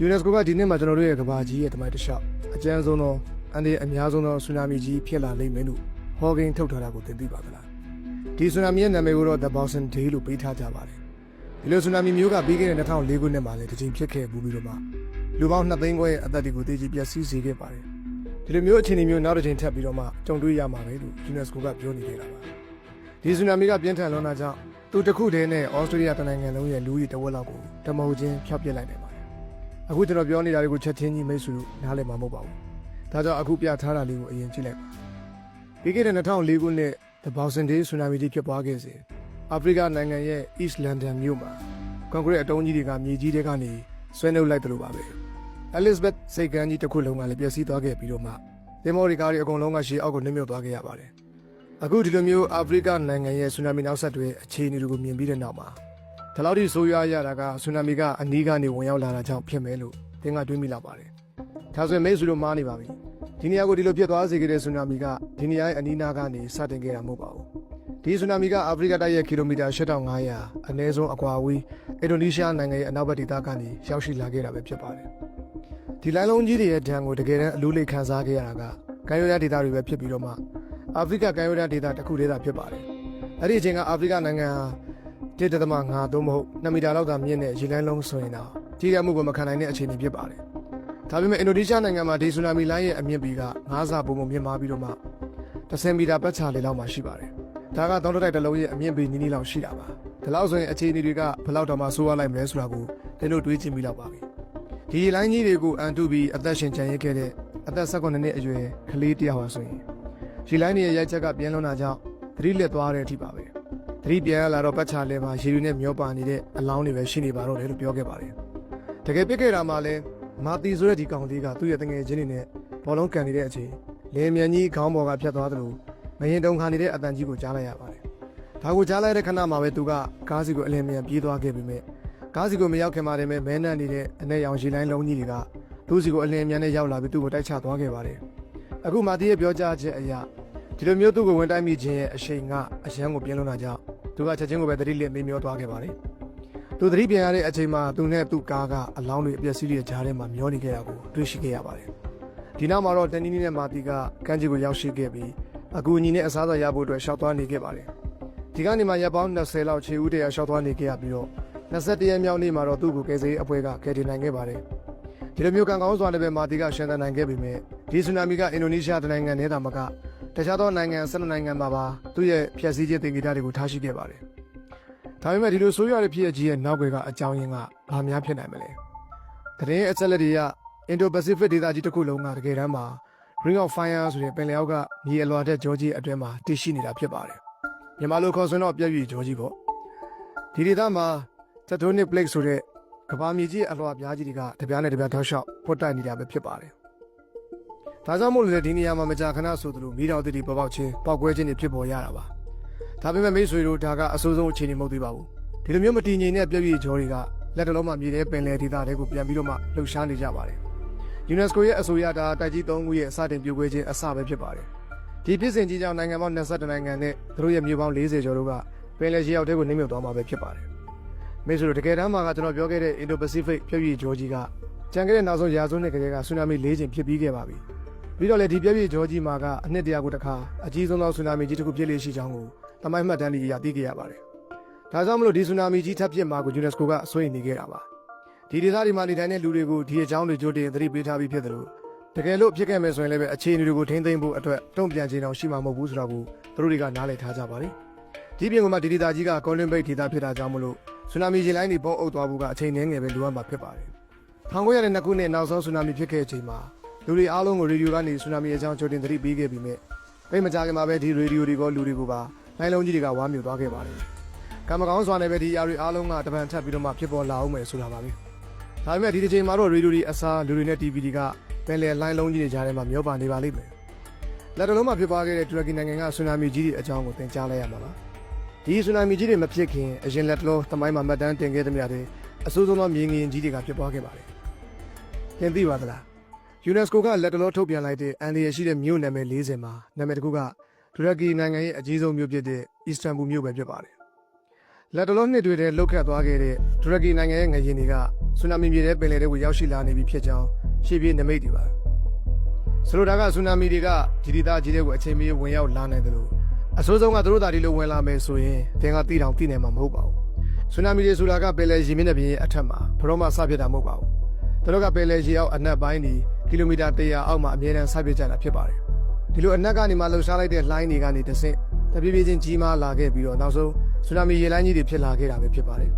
ယူနက်စကိုကဒီနှစ်မှာကျွန်တော်တို့ရဲ့ကဘာကြီးရဲ့တမိုင်းတစ်လျှောက်အကျဉ်းဆုံးသောအန်ဒီအများဆုံးသောဆူနာမီကြီးဖြစ်လာလိမ့်မယ်လို့ဟော်ဂင်ထုတ်ထားတာကိုသင်သိပါသလားဒီဆူနာမီရဲ့နာမည်ကိုတော့ The Boxing Day လို့ပေးထားကြပါတယ်ဒီလိုဆူနာမီမျိုးကပြီးခဲ့တဲ့2004ခုနှစ်မှာလည်းတစ်ချိန်ဖြစ်ခဲ့ဘူးပြီးတော့မှ လူပေါင်း2သိန်းခွဲရဲ့အသက်တွေကိုတည်ကြည်ပျက်စီးစေခဲ့ပါတယ်ဒီလိုမျိုးအခြေအနေမျိုးနောက်တစ်ချိန်ထပ်ပြီးတော့မှကြုံတွေ့ရမှာပဲလို့ UNESCO ကပြောနေခဲ့တာပါဒီဆူနာမီကပြင်းထန်လွန်တာကြောင့်သူတစ်ခုတည်းနဲ့ဩစတြေးလျတနိုင်ငံလုံးရဲ့လူဦးရေတစ်ဝက်လောက်ကိုတမဟုတ်ချင်းဖျောက်ပစ်လိုက်နိုင်ပါတယ်အခုကျွန်တော်ပြောနေတာတွေကိုချက်ချင်းကြီးမိတ်ဆွေတို့နားလည်မှာမဟုတ်ပါဘူး။ဒါကြောင့်အခုပြထားတာလေးကိုအရင်ကြည့်လိုက်ပါ။ပြီးခဲ့တဲ့2004ခုနှစ် The Boxing Day Tsunami ကြီးဖြစ်ပွားခဲ့စဉ်အာဖရိကနိုင်ငံရဲ့ East London မြို့မှာကွန်ကရစ်အတုံးကြီးတွေကမြေကြီးတွေကနေဆွဲနှုတ်လိုက်တယ်လို့ပါပဲ။ Elizabeth စိတ်ကမ်းကြီးတစ်ခုလုံးကလည်းပျက်စီးသွားခဲ့ပြီးတော့မှသင်္ဘောတွေကားတွေအကုန်လုံးကရှေးအောက်ကိုနှိမ့်မြုပ်သွားခဲ့ရပါတယ်။အခုဒီလိုမျိုးအာဖရိကနိုင်ငံရဲ့ Tsunami နောက်ဆက်တွဲအခြေအနေတွေကိုမြင်ပြီးတဲ့နောက်မှာဒီလောက်ထိဆိုးရွားရတာကဆူနာမီကအနီးကနေဝင်ရောက်လာတာကြောင့်ဖြစ်မယ်လို့သင်ကတွေးမိလာပါတယ်။ဒါဆိုရင်မိတ်ဆွေတို့မားနေပါပြီ။ဒီနေရာကိုဒီလိုဖြစ်သွားစေခဲ့တဲ့ဆူနာမီကဒီနေရာရဲ့အနီးနားကနေစတင်ခဲ့တာမဟုတ်ပါဘူး။ဒီဆူနာမီကအာဖရိကတိုက်ရဲ့ကီလိုမီတာ8500အနည်းဆုံးအကွာအဝေးအင်ဒိုနီးရှားနိုင်ငံရဲ့အနောက်ဘက်ဒေသကနေရောက်ရှိလာခဲ့တာပဲဖြစ်ပါတယ်။ ဒီလိုင်းလုံးကြီးတွေရဲ့ဒဏ်ကိုတကယ်တမ်းအလူးလေးခံစားခဲ့ရတာကကမ်းရိုးတန်းဒေသတွေပဲဖြစ်ပြီးတော့မှအာဖရိကကမ်းရိုးတန်းဒေသတစ်ခုတည်းသာဖြစ်ပါတယ်။အဲ့ဒီအချိန်ကအာဖရိကနိုင်ငံဟာတစ်တသမ5သို့မဟုတ်2မီတာလောက်သာမြင့်တဲ့ရေလိုင်းလုံးဆိုရင်တော့ကြီးရမှုကိုမခံနိုင်တဲ့အခြေအနေဖြစ်ပါတယ်။ဒါပေမဲ့အင်ဒိုနီးရှားနိုင်ငံမှာဒီဆူနာမီလိုင်းရဲ့အမြင့်ပေက9ဆပုံပုံမြင့်မားပြီးတော့မှ10မီတာပတ်ချာလေလောက်မှရှိပါတယ်။ဒါကတောင်းတတိုက်တစ်လုံးရဲ့အမြင့်ပေနီးနီးလောက်ရှိတာပါ။ဒါလောက်ဆိုရင်အခြေအနေတွေကဘယ်လောက်တောင်မှဆိုးရလိုက်မလဲဆိုတာကိုသင်တို့တွေးကြည့်မိလောက်ပါပြီ။ ဒီရေလိုင်းကြီးတွေကိုအန်တုပြီးအသက်ရှင်ကျန်ရစ်ခဲ့တဲ့အသက်18နှစ်အရွယ်ကလေးတစ်ယောက်ဟာဆိုရင်ရေလိုင်းရဲ့ရိုက်ချက်ကပြင်းလွန်းတာကြောင့်သတိလက်သွားတဲ့အထိပါပဲ။သတိပြန်ရလာတော့ပတ်ချလဲမှာရေလူနဲ့မျောပါနေတဲ့အလောင်းတွေပဲရှိနေပါတော့တယ်လို့ပြောခဲ့ပါတယ်။တကယ်ပြစ်ခဲ့တာမှလည်းမာတီဆိုတဲ့ဒီကောင်လေးကသူ့ရဲ့တငယ်ချင်းတွေနဲ့ဘောလုံးကန်နေတဲ့အချိန်လေမြန်ကြီးခေါင်းပေါ်ကဖြတ်သွားသလိုမရင်တုံခါနေတဲ့အတန်ကြီးကိုကြားလိုက်ရပါတယ်။ဒါကိုကြားလိုက်တဲ့ခဏမှာပဲသူကကားစီကိုအလင်းမြန်ပြေးသွားခဲ့ပြီမဲ့ ကားစီကိုမရောက်ခင်မှာတည်းပဲမဲနန့်နေတဲ့အနဲ့ရောင်ရေလိုင်းလုံးကြီးတွေကသူ့စီကိုအလင်းမြန်နဲ့ရောက်လာပြီးသူ့ကိုတိုက်ချသွားခဲ့ပါတယ်။အခုမာတီရဲ့ပြောကြားချက်အရဒီလိုမျိုးသူ့ကိုဝင်တိုက်မိခြင်းရဲ့အရှိန်ကအရန်ကိုပြင်းလွန်းတာကြောင့်သူကချက်ချင်းကိုပဲသတိလစ်မေးမျောသွားခဲ့ပါတယ်။သူသတိပြန်ရတဲ့အချိန်မှာသူနဲ့သူ့ကားကအလောင်းတွေအပျက်စီးတွေကြားထဲမှာမျောနေခဲ့တာကိုတွေ့ရှိခဲ့ရပါတယ်။ဒီနောက်မှာတော့တန်နီနီနဲ့မာတီကကမ်းခြေကိုရောက်ရှိခဲ့ပြီးအကူအညီနဲ့အစားအစာရဖို့အတွက်ရှောက်သွားနေခဲ့ပါတယ်။ဒီကနေမှရပ်ပေါင်း20လောက်ခြေဦးတရာရှောက်သွားနေခဲ့ရပြီးတော့ 21ရက်မြောက်နေ့မှာတော့သူ့ကိုကယ်ဆယ်ရေးအဖွဲ့ကကယ်တင်နိုင်ခဲ့ပါတယ်။ဒီလိုမျိုးကံကောင်းစွာနဲ့ပဲမာတီကရှန်တန်နိုင်ခဲ့ပေမဲ့ဒီဆူနာမီကအင်ဒိုနီးရှားတိုင်းနိုင်ငံနဲ့တာမကတခြားသောနိုင်ငံ၁၂နိုင်ငံမှာပါသူ့ရဲ့ဖျက်ဆီးခြင်းသင်္ကေတတွေကိုထားရှိခဲ့ပါတယ်။ဒါပေမဲ့ဒီလိုဆိုးရွားတဲ့ဖြစ်ရကြီးရဲ့နောက်ွယ်ကအကြောင်းရင်းကဘာများဖြစ်နိုင်မလဲ။တရင်အချက်လက်တွေကအင်ဒိုပစိဖိတ်ဒေသကြီးတစ်ခုလုံးကတကယ်တမ်းမှာ Ring of Fire ဆိုတဲ့ပင်လယ်အောက်ကမြေအလွာတဲ့ဂျော်ဂျီအတွင်းမှာတည်ရှိနေတာဖြစ်ပါတယ်။မြန်မာလိုခေါ်ဆိုတော့ပြည့်ပြည့်ဂျော်ဂျီပေါ့။ဒီဒေသမှာ Tectonic Plate ဆိုတဲ့ကမ္ဘာမြေကြီးအလွာပြားကြီးတွေကတပြားနဲ့တပြားထောက်လျှောက်ပွတ်တိုက်နေတာပဲဖြစ်ပါတယ်။ဒါကြောင့်မို့လို့လေဒီနေရာမှာမကြာခဏဆိုသလိုမိတော်တိတိပေါ်ပေါက်ခြင်းပောက်ကွဲခြင်းတွေဖြစ်ပေါ်ရတာပါဒါပေမဲ့မိတ်ဆွေတို့ဒါကအဆိုးဆုံးအခြေအနေမဟုတ်သေးပါဘူးဒီလိုမျိုးမတည်ငြိမ်တဲ့ပြည့်ပြည့်ကြောတွေကလက်တလုံးမှာမြေထဲပင်လယ်ဒေသတွေကိုပြန်ပြီးတော့မှလှုပ်ရှားနေကြပါတယ် UNESCO ရဲ့အဆိုအရဒါတိုက်ကြီး၃ခုရဲ့အစတင်ပြိုကွဲခြင်းအစပဲဖြစ်ပါတယ်ဒီဖြစ်စဉ်ကြီးကြောင့်နိုင်ငံပေါင်း22နိုင်ငံနဲ့သူတို့ရဲ့မြို့ပေါင်း40ကျော်တို့ကပင်လယ်ရေအောက်ထဲကိုနှိမ့်မြုပ်သွားမှာပဲဖြစ်ပါတယ် မိတ်ဆွေတို့တကယ်တမ်းမှာကကျွန်တော်ပြောခဲ့တဲ့ Indo-Pacific ပြည့်ပြည့်ကြောကြီးကကြံခဲ့တဲ့နောက်ဆုံးရာစုနှစ်ကလေးကဆူနာမီ၄ချိန်ဖြစ်ပြီးခဲ့ပါပြီပြီးတော့လေဒီပြည့်ပြည့်ဂျောကြီးမှာကအနှစ်တရာကိုတစ်ခါအကြီးဆုံးသောဆူနာမီကြီးတစ်ခုဖြစ်လေရှိကြောင်းကိုတမိုင်းမှတ်တမ်းတွေအရသိခဲ့ရပါတယ်။ဒါကြောင့်မလို့ဒီဆူနာမီကြီးထပ်ဖြစ်မှာကို UNESCO ကအစိုးရိမ်နေခဲ့တာပါ။ဒီဒေသတွေမှာနေထိုင်တဲ့လူတွေကိုဒီအကြောင်းတွေကြိုတင်သတိပေးထားပြီးဖြစ်တယ်လို့တကယ်လို့ဖြစ်ခဲ့မယ်ဆိုရင်လည်းပဲအခြေအနေတွေကိုထိန်းသိမ်းဖို့အတွက်တုံ့ပြန်ခြင်းအောင်ရှိမှာမဟုတ်ဘူးဆိုတာကိုသူတို့တွေကနားလည်ထားကြပါလိမ့်။ဒီပြင်ကမှဒီဒေသကြီးကကောလင်ဘိတ်ဒေသဖြစ်တာကြောင့်မလို့ ဆူနာမီရေလိုင်းတွေပုံအုပ်သွားဖို့ကအချိန်နှင်းငယ်ပဲလိုအပ်မှာဖြစ်ပါတယ်။1902ခုနှစ်နောက်ဆုံးဆူနာမီဖြစ်ခဲ့တဲ့အချိန်မှာလူတွေအားလုံးကိုရေဒီယိုကနေဆူနာမီအကြောင်းကြိုတင်သတိပေးခဲ့ပြီးမြဲပိတ်မကြခင်မှာပဲဒီရေဒီယိုတွေကလူတွေကိုပါနိုင်လုံးကြီးတွေကဝါမျိုးသွားခဲ့ပါတယ်။ကံမကောင်းစွာနဲ့ပဲဒီအရာတွေအားလုံးကတပံထပ်ပြီးတော့မှဖြစ်ပေါ်လာအောင်မယ်ဆိုတာပါပဲ။ဒါပေမဲ့ဒီတစ်ချိန်မှာတော့ရေဒီယိုတွေအစားလူတွေနဲ့ TV တွေကပင်လယ်လိုင်းလုံးကြီးတွေကြားထဲမှာမျောပါနေပါလိမ့်မယ်။လက်တလုံးမှာဖြစ်ပွားခဲ့တဲ့တူရကီနိုင်ငံကဆူနာမီကြီးတွေအကြောင်းကိုသင်ကြားလိုက်ရမှာပါ။ ဒီဆူနာမီကြီးတွေမဖြစ်ခင်အရင်လက်တလုံးသမိုင်းမှာမှတ်တမ်းတင်ခဲ့သမျှတွေအဆိုးဆုံးသောမြေငင်ကြီးတွေကဖြစ်ပွားခဲ့ပါတယ်။သင်သိပါသလား UNESCO ကလက်တလောထုတ်ပြန်လိုက်တဲ့အန်ဒီရရှိတဲ့မြို့နာမည်40မှာနာမည်တစ်ခုကတူရကီနိုင်ငံရဲ့အကြီးဆုံးမြို့ဖြစ်တဲ့အီစတန်ဘူလ်မြို့ပဲဖြစ်ပါတယ်လက်တလောနှစ်တွေတည်းလှုပ်ခတ်သွားခဲ့တဲ့တူရကီနိုင်ငံရဲ့ငရင်တွေကဆူနာမီမြေထဲပင်လယ်ထဲကိုရောက်ရှိလာနေပြီဖြစ်ကြောင်းရှေ့ပြေးနမိတ်တွေပါဆိုလိုတာကဆူနာမီတွေကဒီဒေသကြီးတွေကိုအချိန်မီဝင်ရောက်လာနိုင်တယ်လို့ အဆိုးဆုံးကသူတို့သာဒီလိုဝင်လာမယ်ဆိုရင်တင်ကတိတောင်တိနေမှာမဟုတ်ပါဘူးဆူနာမီတွေဆိုတာကပင်လယ်ရေမျက်နှာပြင်ရဲ့အထက်မှာဘရောမစဖြစ်တာမဟုတ်ပါဘူးသူတို့ကပင်လယ်ရေအောက်အနက်ပိုင်းဒီကီလိုမီတာ100အောက်မှာအမြဲတမ်းဆိုက်ပြစ်ကြတာဖြစ်ပါတယ်ဒီလိုအနက်ကနေမှလှုပ်ရှားလိုက်တဲ့လှိုင်းတွေကနေတဆင့်တပြေးပြေးချင်းကြီးမားလာခဲ့ပြီးတော့နောက်ဆုံးဆူနာမီရေလိုင်းကြီးတွေဖြစ်လာခဲ့တာပဲဖြစ်ပါတယ်